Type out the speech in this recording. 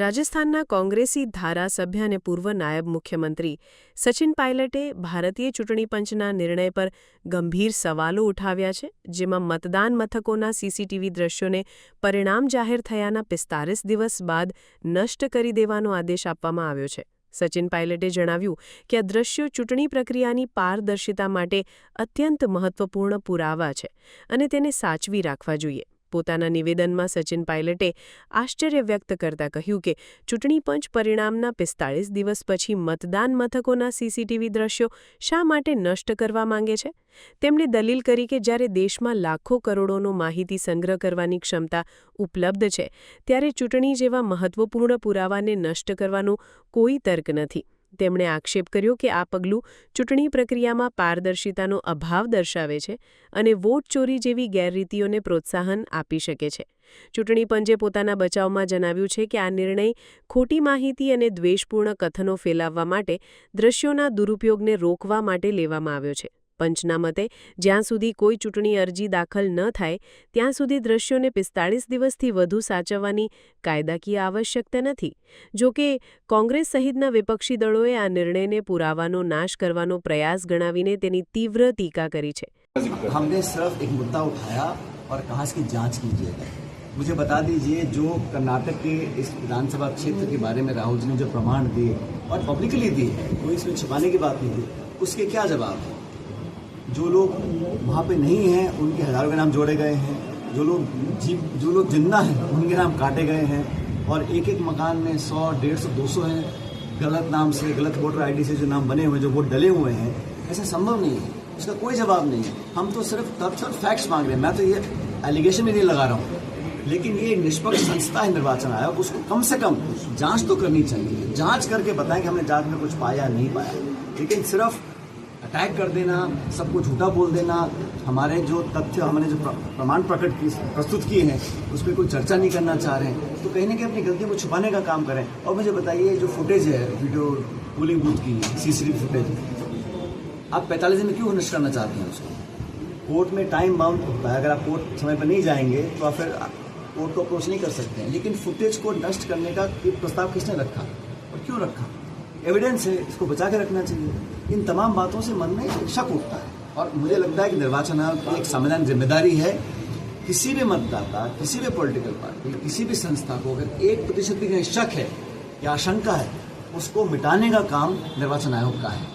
રાજસ્થાનના કોંગ્રેસી ધારાસભ્ય અને પૂર્વ નાયબ મુખ્યમંત્રી સચિન પાયલટે ભારતીય ચૂંટણી પંચના નિર્ણય પર ગંભીર સવાલો ઉઠાવ્યા છે, જેમાં મતદાન મથકોના સીસીટીવી દ્રશ્યોને પરિણામ જાહેર થયાના પિસ્તાલીસ દિવસ બાદ નષ્ટ કરી દેવાનો આદેશ આપવામાં આવ્યો છે. સચિન પાયલટે જણાવ્યું કે આ દ્રશ્યો ચૂંટણી પ્રક્રિયાની પારદર્શિતા માટે અત્યંત મહત્વપૂર્ણ પુરાવા છે અને તેને સાચવી રાખવા જોઈએ. પોતાના નિવેદનમાં સચિન પાયલટે આશ્ચર્ય વ્યક્ત કરતા કહ્યું કે ચૂંટણી પંચ પરિણામના પિસ્તાળીસ દિવસ પછી મતદાન મથકોના સીસીટીવી દ્રશ્યો શા માટે નષ્ટ કરવા માંગે છે? તેમણે દલીલ કરી કે જ્યારે દેશમાં લાખો કરોડોનો માહિતી સંગ્રહ કરવાની ક્ષમતા ઉપલબ્ધ છે, ત્યારે ચૂંટણી જેવા મહત્વપૂર્ણ પુરાવાને નષ્ટ કરવાનો કોઈ તર્ક નથી. તેમણે આક્ષેપ કર્યો કે આ પગલું ચૂંટણી પ્રક્રિયામાં પારદર્શિતાનો અભાવ દર્શાવે છે અને વોટ ચોરી જેવી ગેરરીતિઓને પ્રોત્સાહન આપી શકે છે. ચૂંટણી પંચે પોતાના બચાવમાં જણાવ્યું છે કે આ નિર્ણય ખોટી માહિતી અને દ્વેષપૂર્ણ કથનો ફેલાવવા માટે દ્રશ્યોના દુરુપયોગને રોકવા માટે લેવામાં આવ્યો છે. પંચના મતે જ્યાં સુધી કોઈ ચૂંટણી અરજી દાખલ ન થાય ત્યાં સુધી દ્રશ્યોને પિસ્તાળીસ દિવસથી વધુ સાચવવાની કાયદાકીય આવશ્યકતા નથી જો કે કોંગ્રેસ સહિતના વિપક્ષી દળોએ આ નિર્ણયને પુરાવાનો નાશ કરવાનો પ્રયાસ ગણાવીને તેની તીવ્ર ટીકા કરી છે हमने सिर्फ एक मुद्दा उठाया और कहा इसकी जांच कीजिएगा मुझे बता दीजिए जो कर्नाटक के इस विधानसभा क्षेत्र के बारे में राहुल जी ने जो प्रमाण दिए और पब्लिकली दिए कोई इसमें छिपाने की बात नहीं थी उसके क्या जवाब है जो लोग वहाँ पे नहीं हैं, उनके हज़ारों के नाम जोड़े गए हैं। जो लोग जी जो लोग ज़िंदा हैं, उनके नाम काटे गए हैं। और एक एक मकान में सौ, डेढ़ सौ, दो सौ हैं। गलत नाम से, गलत वोटर आईडी से जो नाम बने हुए जो वोट डले हुए हैं, ऐसा संभव नहीं है। इसका कोई जवाब नहीं है। हम तो सिर्फ़ तथ्य और फैक्ट्स मांग रहे हैं। मैं तो ये एलिगेशन भी नहीं लगा रहा हूँ। लेकिन ये निष्पक्ष संस्था है, निर्वाचन आयोग। उसको कम से कम जाँच तो करनी चाहिए। जाँच करके बताएँ कि हमने जाँच में कुछ पाया नहीं पाया। लेकिन सिर्फ़ अटैक कर देना सबको झूठा बोल देना। हमारे जो तथ्य, हमने जो प्रमाण प्रकट की, प्रस्तुत किए हैं, उस पर कोई चर्चा नहीं करना चाह रहे हैं। तो कहीं ना कहीं अपनी गलतियों को छुपाने का काम करें। और मुझे बताइए, जो फुटेज है वीडियो पोलिंग बूथ की सीसीटीवी फुटेज आप पैंतालीस दिन में क्यों नष्ट करना चाहते हैं उसको? कोर्ट में टाइम बाउंड होता है अगर आप कोर्ट समय पर नहीं जाएँगे तो आप फिर कोर्ट को अप्रोच नहीं कर सकते। हैं लेकिन फुटेज को नष्ट करने का प्रस्ताव किसने रखा? और क्यों रखा? एविडेंस है, इसको बचा के रखना चाहिए। इन तमाम बातों से मन में शक उठता है। और मुझे लगता है कि निर्वाचन आयोग की एक संविधान ज़िम्मेदारी है, किसी भी मतदाता, किसी भी पॉलिटिकल पार्टी किसी भी संस्था को अगर एक प्रतिशत भी कहीं शक है या आशंका है, उसको मिटाने का काम निर्वाचन आयोग का है।